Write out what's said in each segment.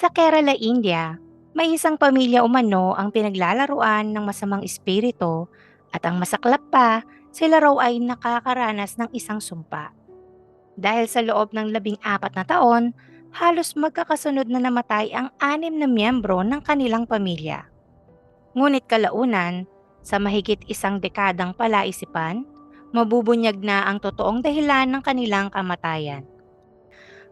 Sa Kerala, India, may isang pamilya umano ang pinaglalaruan ng masamang espiritu at ang masaklap pa, sila raw ay nakakaranas ng isang sumpa. Dahil sa loob ng labing apat na taon, halos magkakasunod na namatay ang anim na miyembro ng kanilang pamilya. Ngunit kalaunan, sa mahigit isang dekadang palaisipan, mabubunyag na ang totoong dahilan ng kanilang kamatayan.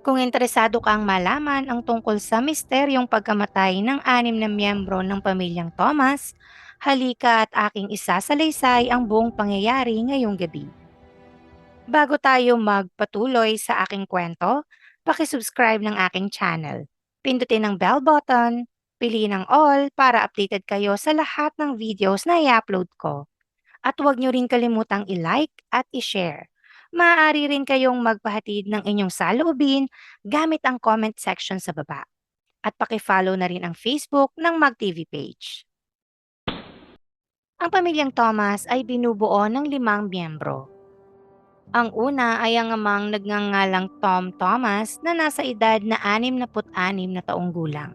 Kung interesado kang malaman ang tungkol sa misteryong pagkamatay ng anim na miyembro ng pamilyang Thomas, halika at aking isasalaysay ang buong pangyayari ngayong gabi. Bago tayo magpatuloy sa aking kwento, pakisubscribe ng aking channel. Pindutin ang bell button, piliin ang all para updated kayo sa lahat ng videos na i-upload ko. At huwag nyo rin kalimutang i-like at i-share. Maaari rin kayong magpahatid ng inyong saloobin gamit ang comment section sa baba. At pakifollow na rin ang Facebook ng MagTV page. Ang pamilyang Thomas ay binubuo ng limang miyembro. Ang una ay ang amang nagngangalang Tom Thomas na nasa edad na 66 na taong gulang.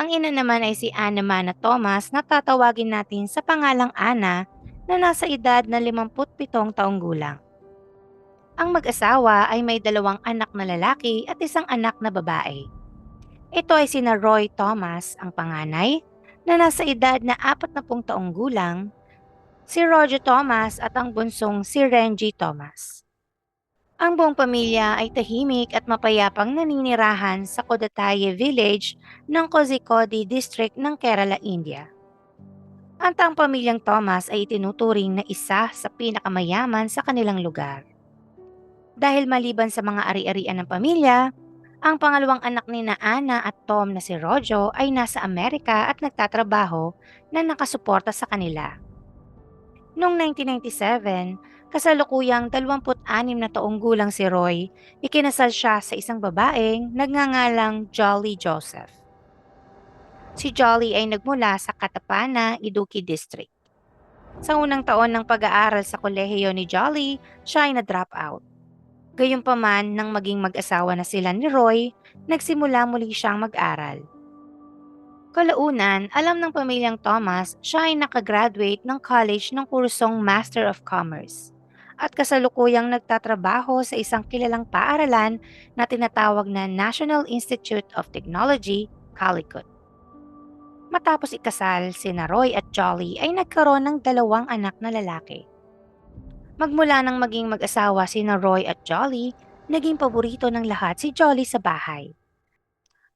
Ang ina naman ay si Anna Mana Thomas na tatawagin natin sa pangalang Ana na nasa edad na 57 taong gulang. Ang mag-asawa ay may dalawang anak na lalaki at isang anak na babae. Ito ay sina Roy Thomas, ang panganay, na nasa edad na 40 taong gulang si Roger Thomas at ang bunsong si Renji Thomas. Ang buong pamilya ay tahimik at mapayapang naninirahan sa Kodataye Village ng Kozhikode District ng Kerala, India. Ang taong pamilyang Thomas ay itinuturing na isa sa pinakamayaman sa kanilang lugar. Dahil maliban sa mga ari-arian ng pamilya, ang pangalawang anak ni na Ana at Tom na si Rojo ay nasa Amerika at nagtatrabaho na nakasuporta sa kanila. Noong 1997, kasalukuyang 26 na taong gulang si Roy, ikinasal siya sa isang babaeng nagngangalang Jolly Joseph. Si Jolly ay nagmula sa Katapana, Iduki District. Sa unang taon ng pag-aaral sa kolehiyo ni Jolly, siya ay na-drop out. Gayunpaman nang maging mag-asawa na sila ni Roy, nagsimula muli siyang mag-aral. Kalaunan, alam ng pamilyang Thomas siya ay nakagraduate ng college ng kursong Master of Commerce at kasalukuyang nagtatrabaho sa isang kilalang paaralan na tinatawag na National Institute of Technology, Calicut. Matapos ikasal, sina Roy at Jolly ay nagkaroon ng dalawang anak na lalaki. Magmula nang maging mag-asawa sina Roy at Jolly, naging paborito ng lahat si Jolly sa bahay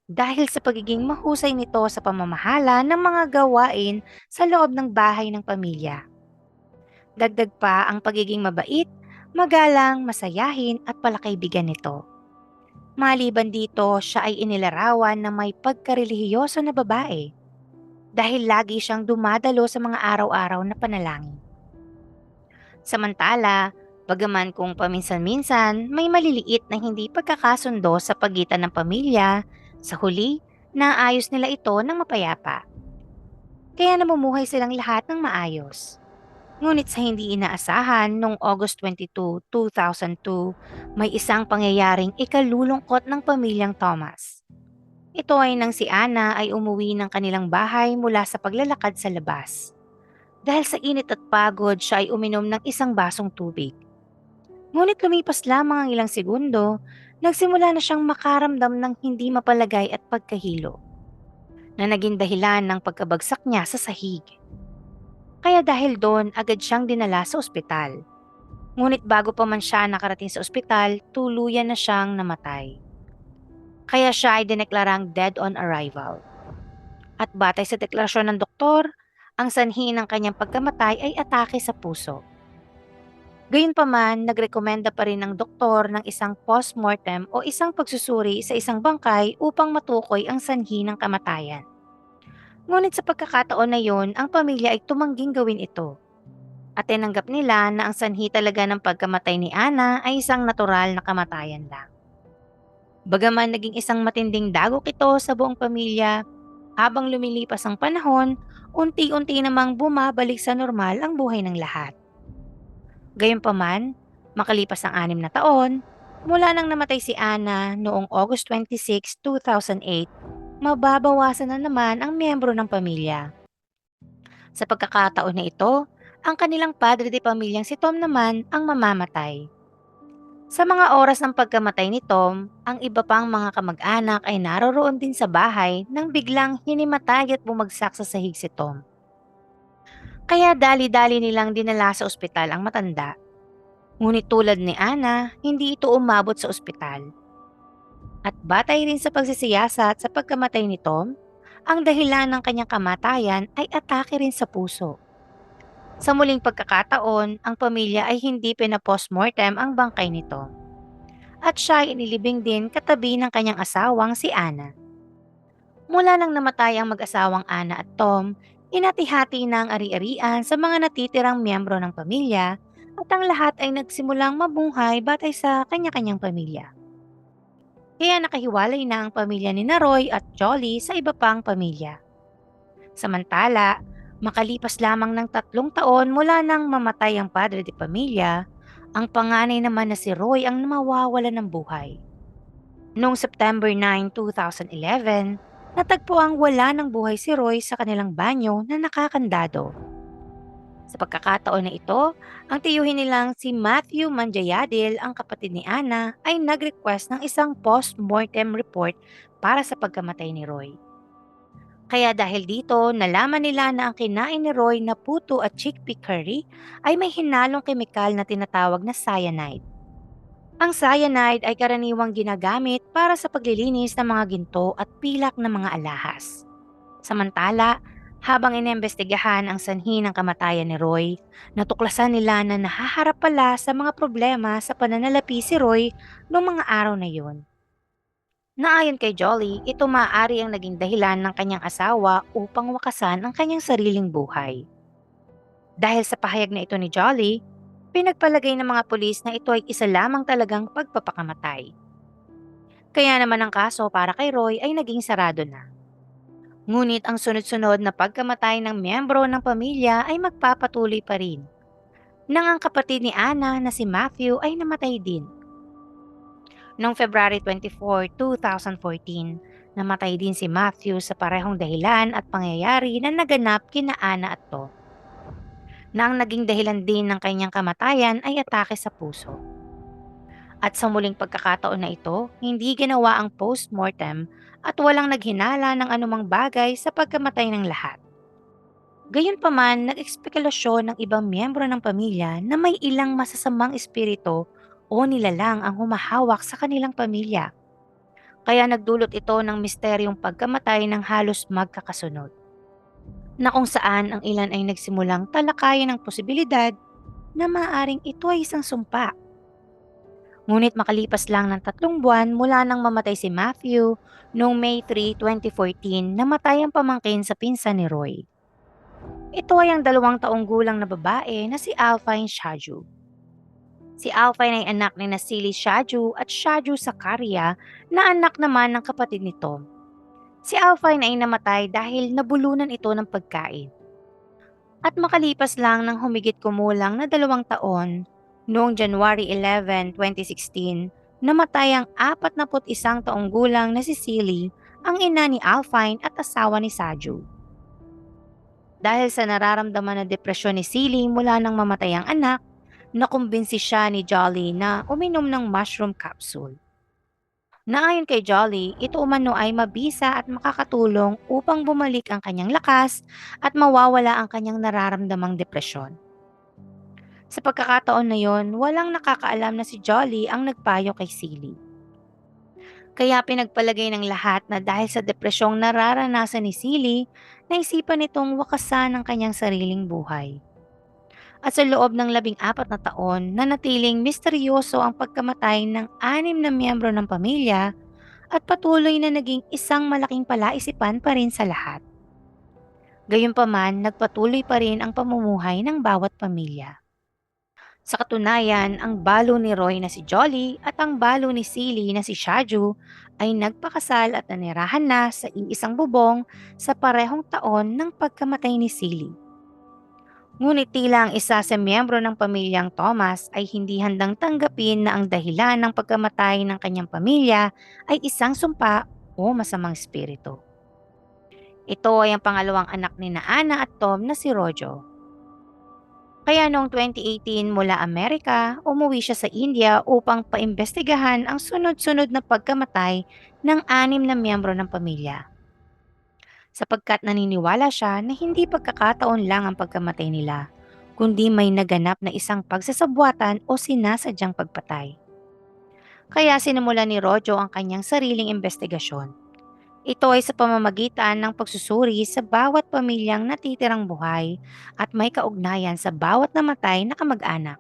dahil sa pagiging mahusay nito sa pamamahala ng mga gawain sa loob ng bahay ng pamilya. Dagdag pa ang pagiging mabait, magalang, masayahin at palakaibigan nito. Maliban dito, siya ay inilarawan na may pagkarelihiyoso na babae dahil lagi siyang dumadalo sa mga araw-araw na panalangin. Samantala, bagaman kung paminsan-minsan may maliliit na hindi pagkakasundo sa pagitan ng pamilya, sa huli, naayos nila ito ng mapayapa. Kaya namumuhay silang lahat ng maayos. Ngunit sa hindi inaasahan noong August 22, 2002, may isang pangyayaring ikalulungkot ng pamilyang Thomas. Ito ay nang si Anna ay umuwi ng kanilang bahay mula sa paglalakad sa labas. Dahil sa init at pagod, siya ay uminom ng isang basong tubig. Ngunit lumipas lamang ang ilang segundo nagsimula na siyang makaramdam ng hindi mapalagay at pagkahilo na naging dahilan ng pagkabagsak niya sa sahig. Kaya dahil doon, agad siyang dinala sa ospital. Ngunit bago pa man siya nakarating sa ospital, tuluyan na siyang namatay. Kaya siya ay dineklarang dead on arrival. At batay sa deklarasyon ng doktor, ang sanhi ng kanyang pagkamatay ay atake sa puso. Gayunpaman, nagrekomenda pa rin ng doktor ng isang postmortem o isang pagsusuri sa isang bangkay upang matukoy ang sanhi ng kamatayan. Ngunit sa pagkakataon na yon, ang pamilya ay tumangging gawin ito. At tinanggap nila na ang sanhi talaga ng pagkamatay ni Ana ay isang natural na kamatayan lang. Bagaman naging isang matinding dagok ito sa buong pamilya, habang lumilipas ang panahon, unti-unti namang bumabalik sa normal ang buhay ng lahat. Gayunpaman, makalipas ang anim na taon, mula nang namatay si Anna noong August 26, 2008, mababawasan na naman ang miyembro ng pamilya. Sa pagkakataon na ito, ang kanilang padre de pamilyang si Tom naman ang mamamatay. Sa mga oras ng pagkamatay ni Tom, ang iba pang mga kamag-anak ay naroroon din sa bahay nang biglang hinimatay at bumagsak sa sahig si Tom. Kaya dali-dali nilang dinala sa ospital ang matanda. Ngunit tulad ni Ana, hindi ito umabot sa ospital. At batay rin sa pagsisiyasat sa pagkamatay ni Tom, ang dahilan ng kanyang kamatayan ay atake rin sa puso. Sa muling pagkakataon, ang pamilya ay hindi pinapostmortem ang bangkay nito. At siya ay inilibing din katabi ng kanyang asawang si Ana. Mula nang namatay ang mag-asawang Ana at Tom, inatihati na ang ari-arian sa mga natitirang miyembro ng pamilya at ang lahat ay nagsimulang mabuhay batay sa kanya-kanyang pamilya. Kaya nakahiwalay na ang pamilya ni Naroy at Jolly sa iba pang pamilya. Samantala, Makalipas lamang ng tatlong taon mula nang mamatay ang padre de pamilya, ang panganay naman na si Roy ang mawawala ng buhay. Noong September 9, 2011, natagpo ang wala ng buhay si Roy sa kanilang banyo na nakakandado. Sa pagkakataon na ito, ang tiyuhin nilang si Matthew Manjayadil, ang kapatid ni Ana, ay nag-request ng isang post-mortem report para sa pagkamatay ni Roy. Kaya dahil dito, nalaman nila na ang kinain ni Roy na puto at chickpea curry ay may hinalong kemikal na tinatawag na cyanide. Ang cyanide ay karaniwang ginagamit para sa paglilinis ng mga ginto at pilak ng mga alahas. Samantala, habang inimbestigahan ang sanhi ng kamatayan ni Roy, natuklasan nila na nahaharap pala sa mga problema sa pananalapi si Roy noong mga araw na yun. Naayon kay Jolly, ito maaari ang naging dahilan ng kanyang asawa upang wakasan ang kanyang sariling buhay. Dahil sa pahayag na ito ni Jolly, pinagpalagay ng mga pulis na ito ay isa lamang talagang pagpapakamatay. Kaya naman ang kaso para kay Roy ay naging sarado na. Ngunit ang sunod-sunod na pagkamatay ng miyembro ng pamilya ay magpapatuloy pa rin. Nang ang kapatid ni Anna na si Matthew ay namatay din Noong February 24, 2014, namatay din si Matthew sa parehong dahilan at pangyayari na naganap kina Ana at To. Na ang naging dahilan din ng kanyang kamatayan ay atake sa puso. At sa muling pagkakataon na ito, hindi ginawa ang post-mortem at walang naghinala ng anumang bagay sa pagkamatay ng lahat. Gayunpaman, nag-ekspekulasyon ng ibang miyembro ng pamilya na may ilang masasamang espiritu o nilalang ang humahawak sa kanilang pamilya. Kaya nagdulot ito ng misteryong pagkamatay ng halos magkakasunod. Na kung saan ang ilan ay nagsimulang talakayin ang posibilidad na maaaring ito ay isang sumpa. Ngunit makalipas lang ng tatlong buwan mula nang mamatay si Matthew noong May 3, 2014 namatay ang pamangkin sa pinsan ni Roy. Ito ay ang dalawang taong gulang na babae na si Alphine Shaju. Si Alpine ay anak ni Nasili Shaju at Shaju Sakaria na anak naman ng kapatid ni Tom. Si Alpine ay namatay dahil nabulunan ito ng pagkain. At makalipas lang ng humigit kumulang na dalawang taon, noong January 11, 2016, namatay ang 41 taong gulang na si Silly, ang ina ni Alpine at asawa ni Saju. Dahil sa nararamdaman na depresyon ni Silly mula nang mamatay ang anak, nakumbinsi siya ni Jolly na uminom ng mushroom capsule. Naayon kay Jolly, ito umano ay mabisa at makakatulong upang bumalik ang kanyang lakas at mawawala ang kanyang nararamdamang depresyon. Sa pagkakataon na yon, walang nakakaalam na si Jolly ang nagpayo kay Silly. Kaya pinagpalagay ng lahat na dahil sa depresyong nararanasan ni Silly, naisipan nitong wakasan ang kanyang sariling buhay at sa loob ng labing apat na taon nanatiling misteryoso ang pagkamatay ng anim na miyembro ng pamilya at patuloy na naging isang malaking palaisipan pa rin sa lahat. Gayunpaman, nagpatuloy pa rin ang pamumuhay ng bawat pamilya. Sa katunayan, ang balo ni Roy na si Jolly at ang balo ni Silly na si Shaju ay nagpakasal at nanirahan na sa iisang bubong sa parehong taon ng pagkamatay ni Silly. Ngunit tila ang isa sa miyembro ng pamilyang Thomas ay hindi handang tanggapin na ang dahilan ng pagkamatay ng kanyang pamilya ay isang sumpa o masamang espiritu. Ito ay ang pangalawang anak ni na Ana at Tom na si Rojo. Kaya noong 2018 mula Amerika, umuwi siya sa India upang paimbestigahan ang sunod-sunod na pagkamatay ng anim na miyembro ng pamilya. Sapagkat naniniwala siya na hindi pagkakataon lang ang pagkamatay nila, kundi may naganap na isang pagsasabwatan o sinasadyang pagpatay. Kaya sinimula ni Rojo ang kanyang sariling investigasyon ito ay sa pamamagitan ng pagsusuri sa bawat pamilyang natitirang buhay at may kaugnayan sa bawat namatay na kamag-anak.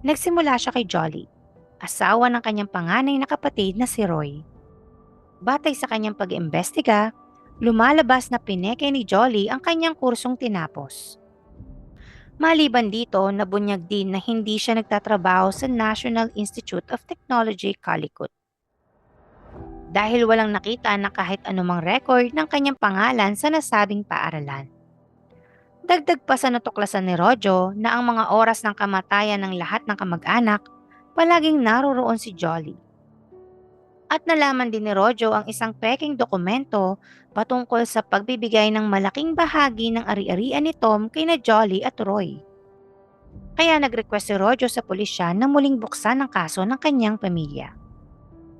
Nagsimula siya kay Jolly, asawa ng kanyang panganay na kapatid na si Roy. Batay sa kanyang pag-imbestiga, lumalabas na pineke ni Jolly ang kanyang kursong tinapos. Maliban dito, nabunyag din na hindi siya nagtatrabaho sa National Institute of Technology, Calicut dahil walang nakita na kahit anumang record ng kanyang pangalan sa nasabing paaralan. Dagdag pa sa natuklasan ni Rojo na ang mga oras ng kamatayan ng lahat ng kamag-anak, palaging naroroon si Jolly. At nalaman din ni Rojo ang isang peking dokumento patungkol sa pagbibigay ng malaking bahagi ng ari-arian ni Tom kay na Jolly at Roy. Kaya nag-request si Rojo sa pulisya na muling buksan ang kaso ng kanyang pamilya.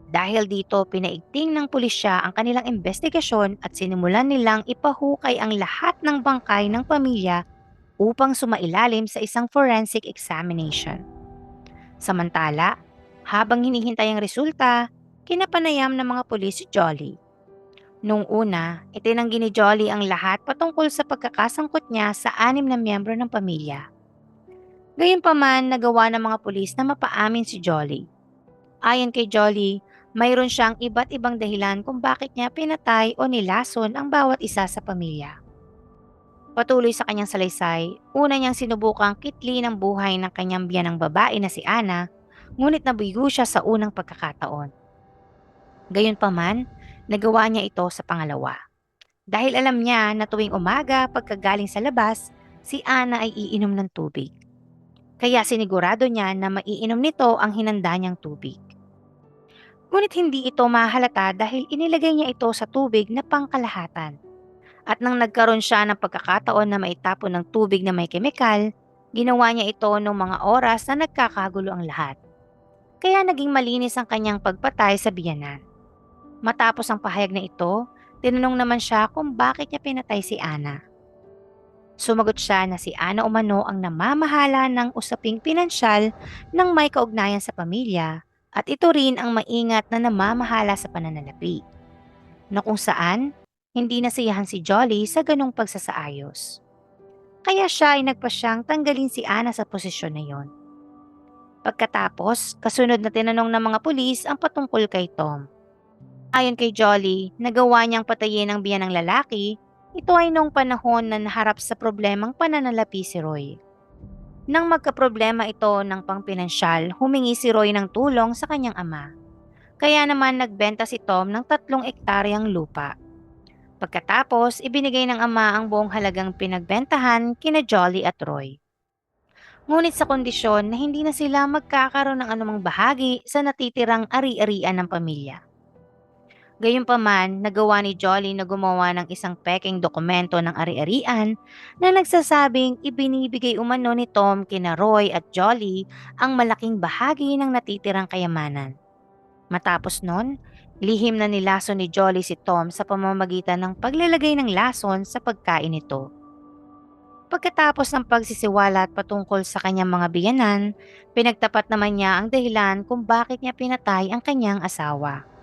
Dahil dito, pinaigting ng pulisya ang kanilang investigasyon at sinimulan nilang ipahukay ang lahat ng bangkay ng pamilya upang sumailalim sa isang forensic examination. Samantala, habang hinihintay ang resulta, kinapanayam ng mga pulis si Jolly. Noong una, itinanggi ni Jolly ang lahat patungkol sa pagkakasangkot niya sa anim na miyembro ng pamilya. Gayunpaman, nagawa ng mga pulis na mapaamin si Jolly. Ayon kay Jolly, mayroon siyang iba't ibang dahilan kung bakit niya pinatay o nilason ang bawat isa sa pamilya. Patuloy sa kanyang salaysay, una niyang sinubukang kitli ng buhay ng kanyang biyanang babae na si Ana, ngunit nabigo siya sa unang pagkakataon. Gayunpaman, nagawa niya ito sa pangalawa. Dahil alam niya na tuwing umaga pagkagaling sa labas, si Ana ay iinom ng tubig. Kaya sinigurado niya na maiinom nito ang hinanda niyang tubig. Ngunit hindi ito mahalata dahil inilagay niya ito sa tubig na pangkalahatan. At nang nagkaroon siya ng pagkakataon na maitapon ng tubig na may kemikal, ginawa niya ito noong mga oras na nagkakagulo ang lahat. Kaya naging malinis ang kanyang pagpatay sa biyanan. Matapos ang pahayag na ito, tinanong naman siya kung bakit niya pinatay si Ana. Sumagot siya na si Ana umano ang namamahala ng usaping pinansyal ng may kaugnayan sa pamilya at ito rin ang maingat na namamahala sa pananalapi, na kung saan hindi nasiyahan si Jolly sa ganong pagsasaayos. Kaya siya ay nagpasyang tanggalin si Anna sa posisyon na yon. Pagkatapos, kasunod na tinanong ng mga pulis ang patungkol kay Tom. Ayon kay Jolly, nagawa niyang patayin ang biyan ng lalaki, ito ay noong panahon na naharap sa problemang pananalapi si Roy. Nang magkaproblema ito ng pangpinansyal, humingi si Roy ng tulong sa kanyang ama. Kaya naman nagbenta si Tom ng tatlong ektaryang lupa. Pagkatapos, ibinigay ng ama ang buong halagang pinagbentahan kina Jolly at Roy. Ngunit sa kondisyon na hindi na sila magkakaroon ng anumang bahagi sa natitirang ari-arian ng pamilya. Gayunpaman, nagawa ni Jolly na gumawa ng isang peking dokumento ng ari-arian na nagsasabing ibinibigay umano ni Tom kina Roy at Jolly ang malaking bahagi ng natitirang kayamanan. Matapos nun, lihim na nilason ni Jolly si Tom sa pamamagitan ng paglalagay ng lason sa pagkain nito. Pagkatapos ng pagsisiwalat patungkol sa kanyang mga biyanan, pinagtapat naman niya ang dahilan kung bakit niya pinatay ang kanyang asawa.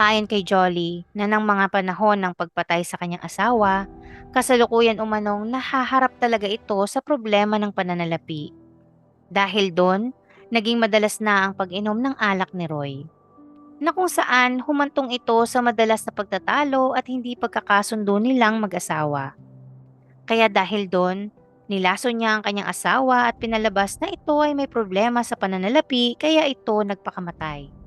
Ayon kay Jolly na ng mga panahon ng pagpatay sa kanyang asawa, kasalukuyan umanong nahaharap talaga ito sa problema ng pananalapi. Dahil doon, naging madalas na ang pag-inom ng alak ni Roy. Na kung saan humantong ito sa madalas na pagtatalo at hindi pagkakasundo nilang mag-asawa. Kaya dahil doon, nilaso niya ang kanyang asawa at pinalabas na ito ay may problema sa pananalapi kaya ito nagpakamatay.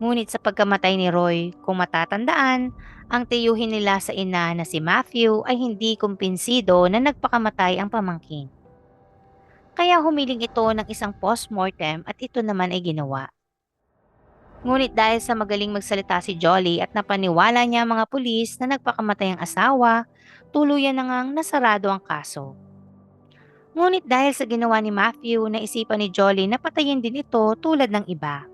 Ngunit sa pagkamatay ni Roy, kung matatandaan, ang tiyuhin nila sa ina na si Matthew ay hindi kumpinsido na nagpakamatay ang pamangkin. Kaya humiling ito ng isang postmortem at ito naman ay ginawa. Ngunit dahil sa magaling magsalita si Jolly at napaniwala niya ang mga pulis na nagpakamatay ang asawa, tuluyan na ngang nasarado ang kaso. Ngunit dahil sa ginawa ni Matthew, naisipan ni Jolly na patayin din ito tulad ng iba.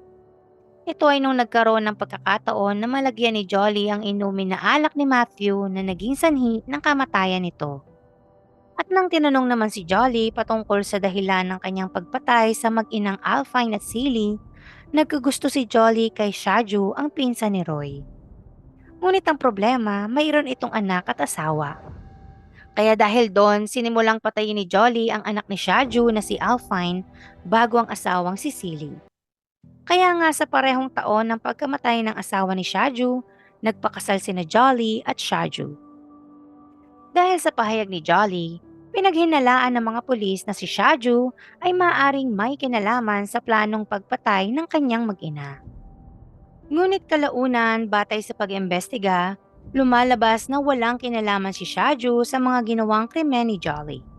Ito ay nung nagkaroon ng pagkakataon na malagyan ni Jolly ang inumin na alak ni Matthew na naging sanhi ng kamatayan nito. At nang tinanong naman si Jolly patungkol sa dahilan ng kanyang pagpatay sa mag-inang Alpine at Silly, nagkagusto si Jolly kay Shaju ang pinsan ni Roy. Ngunit ang problema, mayroon itong anak at asawa. Kaya dahil doon, sinimulang patayin ni Jolly ang anak ni Shaju na si Alpine bago ang asawang si Silly. Kaya nga sa parehong taon ng pagkamatay ng asawa ni Shaju, nagpakasal sina Jolly at Shaju. Dahil sa pahayag ni Jolly, pinaghinalaan ng mga pulis na si Shaju ay maaring may kinalaman sa planong pagpatay ng kanyang mag-ina. Ngunit kalaunan batay sa pag-imbestiga, lumalabas na walang kinalaman si Shaju sa mga ginawang krimen ni Jolly.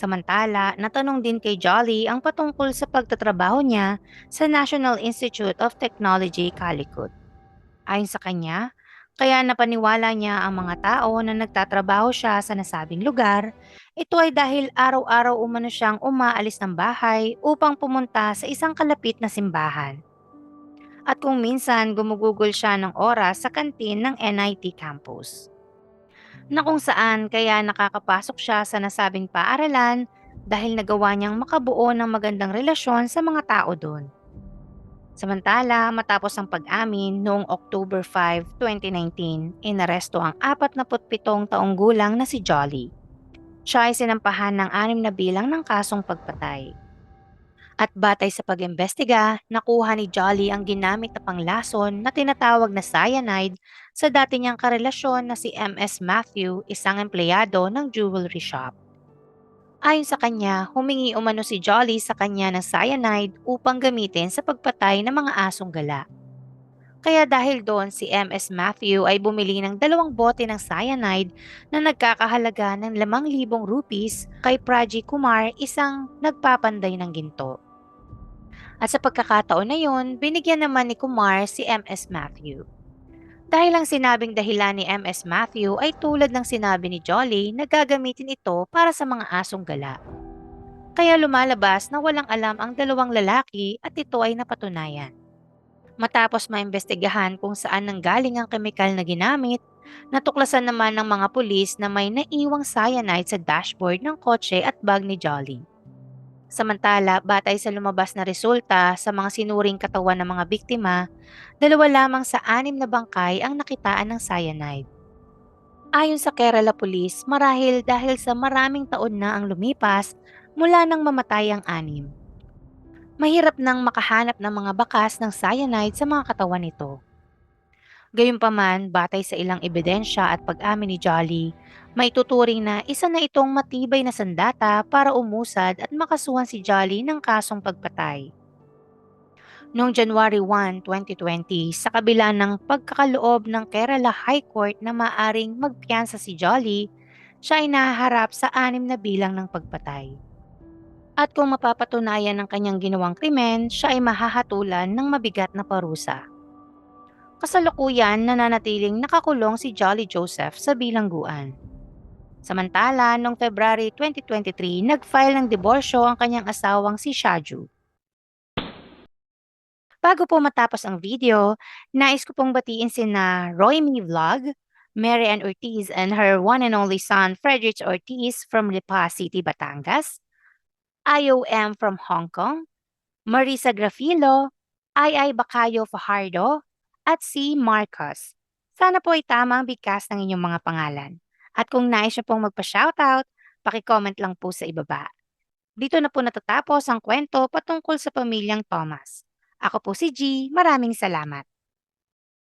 Samantala, natanong din kay Jolly ang patungkol sa pagtatrabaho niya sa National Institute of Technology, Calicut. Ayon sa kanya, kaya napaniwala niya ang mga tao na nagtatrabaho siya sa nasabing lugar, ito ay dahil araw-araw umano siyang umaalis ng bahay upang pumunta sa isang kalapit na simbahan. At kung minsan gumugugol siya ng oras sa kantin ng NIT campus na kung saan kaya nakakapasok siya sa nasabing paaralan dahil nagawa niyang makabuo ng magandang relasyon sa mga tao doon. Samantala, matapos ang pag-amin noong October 5, 2019, inaresto ang 47 taong gulang na si Jolly. Siya ay sinampahan ng anim na bilang ng kasong pagpatay. At batay sa pag-imbestiga, nakuha ni Jolly ang ginamit na panglason na tinatawag na cyanide sa dati niyang karelasyon na si MS Matthew, isang empleyado ng jewelry shop. Ayon sa kanya, humingi umano si Jolly sa kanya ng cyanide upang gamitin sa pagpatay ng mga asong gala. Kaya dahil doon si MS Matthew ay bumili ng dalawang bote ng cyanide na nagkakahalaga ng 5,000 rupees kay Praji Kumar, isang nagpapanday ng ginto. At sa pagkakataon na yun, binigyan naman ni Kumar si MS Matthew. Dahil ang sinabing dahilan ni MS Matthew ay tulad ng sinabi ni Jolly na gagamitin ito para sa mga asong gala. Kaya lumalabas na walang alam ang dalawang lalaki at ito ay napatunayan. Matapos maimbestigahan kung saan nanggaling ang kemikal na ginamit, natuklasan naman ng mga pulis na may naiwang cyanide sa dashboard ng kotse at bag ni Jolly. Samantala, batay sa lumabas na resulta sa mga sinuring katawan ng mga biktima, dalawa lamang sa anim na bangkay ang nakitaan ng cyanide. Ayon sa Kerala Police, marahil dahil sa maraming taon na ang lumipas mula nang mamatay ang anim. Mahirap nang makahanap ng mga bakas ng cyanide sa mga katawan nito. Gayunpaman, batay sa ilang ebidensya at pag-amin ni Jolly, may tuturing na isa na itong matibay na sandata para umusad at makasuhan si Jolly ng kasong pagpatay. Noong January 1, 2020, sa kabila ng pagkakaloob ng Kerala High Court na maaring magpiyansa si Jolly, siya ay nahaharap sa anim na bilang ng pagpatay. At kung mapapatunayan ng kanyang ginawang krimen, siya ay mahahatulan ng mabigat na parusa. Kasalukuyan nananatiling nakakulong si Jolly Joseph sa bilangguan. Samantala, noong February 2023, nag-file ng diborsyo ang kanyang asawang si Shaju. Bago po matapos ang video, nais ko pong batiin sina Roy Me Vlog, Mary Ann Ortiz and her one and only son Frederick Ortiz from Lipa City, Batangas, IOM from Hong Kong, Marisa Grafilo, II Bacayo Fajardo, at si Marcos. Sana po ay tama ang bigkas ng inyong mga pangalan. At kung nais niyo pong magpa-shoutout, pakicomment lang po sa ibaba. Dito na po natatapos ang kwento patungkol sa pamilyang Thomas. Ako po si G. Maraming salamat.